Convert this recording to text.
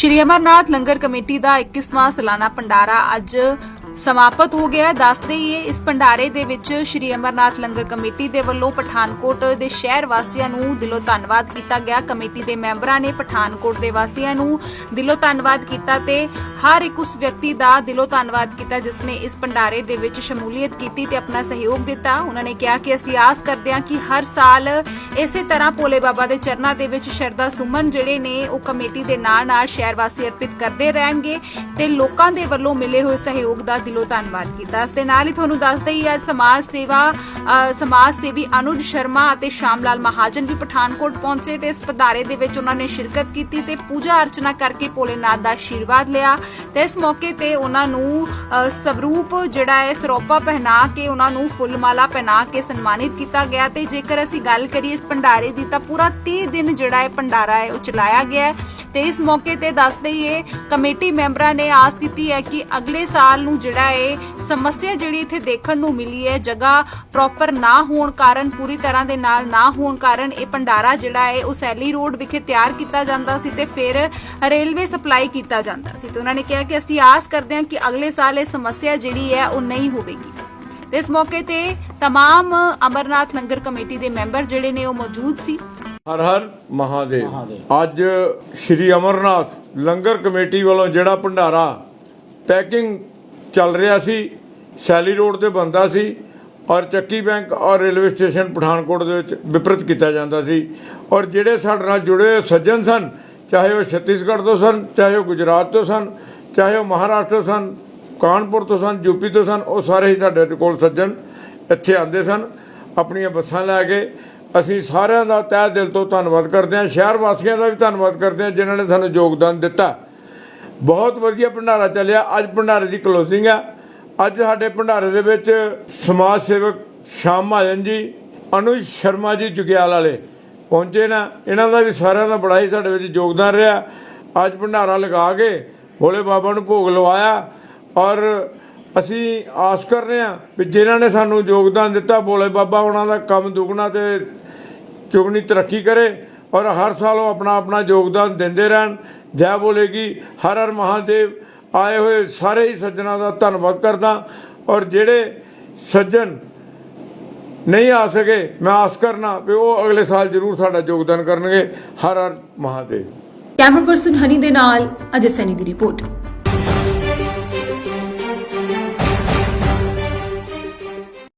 ਸ਼੍ਰੀ Amarnath Langar committee ਦਾ 21ਵਾਂ ਸਾਲਾਨਾ ਭੰਡਾਰਾ ਅੱਜ ਸਮਾਪਤ ਹੋ ਗਿਆ ਦੱਸ ਦੇਈਏ ਇਸ ਭੰਡਾਰੇ ਦੇ ਵਿੱਚ ਸ਼੍ਰੀ ਅਮਰਨਾਥ ਲੰਗਰ ਕਮੇਟੀ ਦੇ ਵੱਲੋਂ ਪਠਾਨਕੋਟ ਦੇ ਸ਼ਹਿਰ ਵਾਸੀਆਂ ਨੂੰ ਦਿਲੋਂ ਧੰਨਵਾਦ ਕੀਤਾ ਗਿਆ। ਕਮੇਟੀ ਦੇ ਮੈਂਬਰਾਂ ਨੇ ਪਠਾਨਕੋਟ ਦੇ ਵਾਸੀਆਂ ਨੂੰ ਦਿਲੋਂ ਧੰਨਵਾਦ ਕੀਤਾ ਤੇ ਹਰ ਇੱਕ ਉਸ ਵਿਅਕਤੀ ਦਾ ਦਿਲੋਂ ਧੰਨਵਾਦ ਕੀਤਾ ਜਿਸ ਨੇ ਇਸ ਭੰਡਾਰੇ ਦੇ ਵਿੱਚ ਸ਼ਮੂਲੀਅਤ ਕੀਤੀ ਤੇ ਆਪਣਾ ਸਹਿਯੋਗ ਦਿੱਤਾ। ਉਹਨਾਂ ਨੇ ਕਿਹਾ ਕਿ ਅਸੀਂ ਆਸ ਕਰਦੇ ਹਾਂ ਕਿ ਹਰ ਸਾਲ ਇਸੇ ਤਰ੍ਹਾਂ ਭੋਲੇ ਬਾਬਾ ਦੇ ਚਰਨਾਂ ਦੇ ਵਿੱਚ ਸ਼ਰਧਾ ਸੁਮਨ ਜਿਹੜੇ ਨੇ, ਉਹ ਕਮੇਟੀ ਦੇ ਨਾਲ ਨਾਲ ਸ਼ਹਿਰ ਵਾਸੀ ਅਰਪਿਤ ਕਰਦੇ ਰਹਿਣਗੇ ਤੇ ਲੋਕਾਂ ਦੇ ਵੱਲੋਂ ਮਿਲੇ ਹੋਏ ਸਹਿਯੋਗ ਦਾ ਦਿਲੋਂ ਧੰਨਵਾਦ ਕੀਤਾ। ਇਸ ਦੇ ਨਾਲ ਹੀ ਤੁਹਾਨੂੰ ਦੱਸ ਦਈ ਅੱਜ ਸਮਾਜ ਸੇਵਾ ਸਮਾਜ ਸੇਵੀ ਅਨੁਜ ਸ਼ਰਮਾ ਅਤੇ ਸ਼ਾਮਲਾਲ ਮਹਾਜਨ ਵੀ ਪਠਾਨਕੋਟ ਪਹੁੰਚੇ ਤੇ ਇਸ ਭੰਡਾਰੇ ਦੇ ਵਿੱਚ ਉਹਨਾਂ ਨੇ ਸ਼ਿਰਕਤ ਕੀਤੀ ਤੇ ਪੂਜਾ ਅਰਚਨਾ ਕਰਕੇ ਭੋਲੇਨਾਥ ਦਾ ਆਸ਼ੀਰਵਾਦ ਲਿਆ ਤੇ ਇਸ ਮੌਕੇ ਤੇ ਉਹਨਾਂ ਨੂੰ ਸਵਰੂਪ ਜਿਹੜਾ ਹੈ, ਸਰੋਪਾ ਪਹਿਨਾ ਕੇ ਉਹਨਾਂ ਨੂੰ ਫੁੱਲ ਮਾਲਾ ਪਹਿਨਾ ਕੇ ਸਨਮਾਨਿਤ ਕੀਤਾ ਗਿਆ ਤੇ ਜੇਕਰ ਅਸੀਂ ਗੱਲ ਕਰੀਏ ਇਸ ਭੰਡਾਰੇ ਦੀ ਤਾਂ ਪੂਰਾ 30 ਦਿਨ ਜਿਹੜਾ ਹੈ ਭੰਡਾਰਾ ਹੈ, ਉਹ ਚਲਾਇਆ ਗਿਆ ਤੇ ਇਸ ਮੌਕੇ ਤੇ ਦੱਸ ਦਈਏ ਕਮੇਟੀ ਮੈਂਬਰਾਂ ਨੇ ਆਸ ਕੀਤੀ ਹੈ ਕਿ ਅਗਲੇ ਸਾਲ ਨੂੰ ਜਿਹੜਾ ਹੈ ਸਮੱਸਿਆ ਜਿਹੜੀ ਇੱਥੇ ਦੇਖਣ ਨੂੰ ਮਿਲੀ ਹੈ ਜਗ੍ਹਾ ਪ੍ਰੋਪਰ ਨਾ ਹੋਣ ਕਾਰਨ ਪੂਰੀ ਤਰ੍ਹਾਂ ਦੇ ਨਾਲ ਨਾ ਹੋਣ ਕਾਰਨ ਇਹ ਭੰਡਾਰਾ ਜਿਹੜਾ ਹੈ ਉਹ ਸੈਲੀ ਰੋਡ ਵਿਖੇ ਤਿਆਰ ਕੀਤਾ ਜਾਂਦਾ ਸੀ ਤੇ ਫਿਰ ਰੇਲਵੇ ਸਪਲਾਈ ਕੀਤਾ ਜਾਂਦਾ ਸੀ ਤੇ ਉਹਨਾਂ ਨੇ ਕਿਹਾ ਕਿ ਅਸੀਂ ਆਸ ਕਰਦੇ ਹਾਂ ਕਿ ਅਗਲੇ ਸਾਲ ਇਹ ਸਮੱਸਿਆ ਜਿਹੜੀ ਹੈ ਉਹ ਨਹੀਂ ਹੋਵੇਗੀ ਤੇ ਇਸ ਮੌਕੇ ਤੇ तमाम ਅਮਰਨਾਥ ਲੰਗਰ ਕਮੇਟੀ ਦੇ ਮੈਂਬਰ ਜਿਹੜੇ ਨੇ ਉਹ ਮੌਜੂਦ ਸੀ ਹਰ ਹਰ ਮਹਾਦੇਵ ਅੱਜ ਸ਼੍ਰੀ ਅਮਰਨਾਥ ਲੰਗਰ ਕਮੇਟੀ ਵੱਲੋਂ ਜਿਹੜਾ ਭੰਡਾਰਾ ਪੈਕਿੰਗ ਚੱਲ ਰਿਹਾ ਸੀ, ਸ਼ੈਲੀ ਰੋਡ ਤੇ ਬੰਦਾ ਸੀ ਔਰ ਚੱਕੀ ਬੈਂਕ ਔਰ ਰੇਲਵੇ ਸਟੇਸ਼ਨ ਪਠਾਨਕੋਟ ਦੇ ਵਿੱਚ ਵਿਪਰਤ ਕੀਤਾ ਜਾਂਦਾ ਸੀ। ਔਰ ਜਿਹੜੇ ਸਾਡੇ ਨਾਲ ਜੁੜੇ ਹੋਏ ਸੱਜਣ ਸਨ, ਚਾਹੇ ਉਹ ਛੱਤੀਸਗੜ੍ਹ ਤੋਂ ਸਨ, ਚਾਹੇ ਉਹ ਗੁਜਰਾਤ ਤੋਂ ਸਨ, ਚਾਹੇ ਉਹ ਮਹਾਰਾਸ਼ਟਰ ਸਨ, ਕਾਨਪੁਰ ਤੋਂ ਸਨ ਯੂਪੀ ਤੋਂ ਸਨ, ਉਹ ਸਾਰੇ ਹੀ ਸਾਡੇ ਕੋਲ ਸੱਜਣ ਇੱਥੇ ਆਉਂਦੇ ਸਨ। ਆਪਣੀਆਂ ਬੱਸਾਂ ਲੈ ਕੇ ਅਸੀਂ ਸਾਰਿਆਂ ਦਾ ਤਹਿ ਦਿਲ ਤੋਂ ਧੰਨਵਾਦ ਕਰਦੇ ਹਾਂ, ਸ਼ਹਿਰ ਵਾਸੀਆਂ ਦਾ ਵੀ ਧੰਨਵਾਦ ਕਰਦੇ ਹਾਂ, ਜਿਨ੍ਹਾਂ ਨੇ ਸਾਨੂੰ ਯੋਗਦਾਨ ਦਿੱਤਾ। ਬਹੁਤ ਵਧੀਆ ਭੰਡਾਰਾ ਚੱਲਿਆ। ਅੱਜ ਭੰਡਾਰੇ ਦੀ ਕਲੋਜ਼ਿੰਗ ਆ। ਅੱਜ ਸਾਡੇ ਭੰਡਾਰੇ ਦੇ ਵਿੱਚ ਸਮਾਜ ਸੇਵਕ ਸ਼ਾਮ ਮਹਾਜਨ ਜੀ, ਅਨੁਜ ਸ਼ਰਮਾ ਜੀ ਜੁਗਿਆਲ ਵਾਲੇ ਪਹੁੰਚੇ ਨਾ। ਇਹਨਾਂ ਦਾ ਵੀ ਸਾਰਿਆਂ ਦਾ ਬੜਾ ਹੀ ਸਾਡੇ ਵਿੱਚ ਯੋਗਦਾਨ ਰਿਹਾ। ਅੱਜ ਭੰਡਾਰਾ ਲਗਾ ਕੇ ਭੋਲੇ ਬਾਬਾ ਨੂੰ ਭੋਗ ਲਵਾਇਆ ਔਰ ਅਸੀਂ ਆਸ ਕਰ ਰਹੇ ਹਾਂ ਕਿ ਜਿਨ੍ਹਾਂ ਨੇ ਸਾਨੂੰ ਯੋਗਦਾਨ ਦਿੱਤਾ, ਭੋਲੇ ਬਾਬਾ ਉਹਨਾਂ ਦਾ ਕੰਮ ਦੁੱਗਣਾ ਤੇ ਚੁਗਣੀ ਤਰੱਕੀ ਕਰੇ। ਔਰ ਹਰ ਸਾਲ ਉਹ ਆਪਣਾ ਆਪਣਾ ਯੋਗਦਾਨ ਦਿੰਦੇ ਰਹਿਣ। ਜੈ ਬੋਲੇਗੀ। ਹਰ ਹਰ ਮਹਾਦੇਵ ਆਏ ਹੋਏ ਸਾਰੇ ਹੀ ਸੱਜਣਾ ਦਾ ਧੰਨਵਾਦ ਕਰਦਾ। ਔਰ ਜਿਹੜੇ ਸੱਜਣ ਨਹੀਂ ਆ ਸਕੇ, ਮੈਂ ਆਸ ਕਰਨਾ ਵੀ ਉਹ ਅਗਲੇ ਸਾਲ ਜ਼ਰੂਰ ਸਾਡਾ ਯੋਗਦਾਨ ਕਰਨਗੇ। ਹਰ ਹਰ ਮਹਾਦੇਵ। ਕੈਮਰਾ ਪਰਸਨ ਹਨੀ ਦੇ ਨਾਲ ਅਜੇ ਸੈਨੀ ਦੀ ਰਿਪੋਰਟ।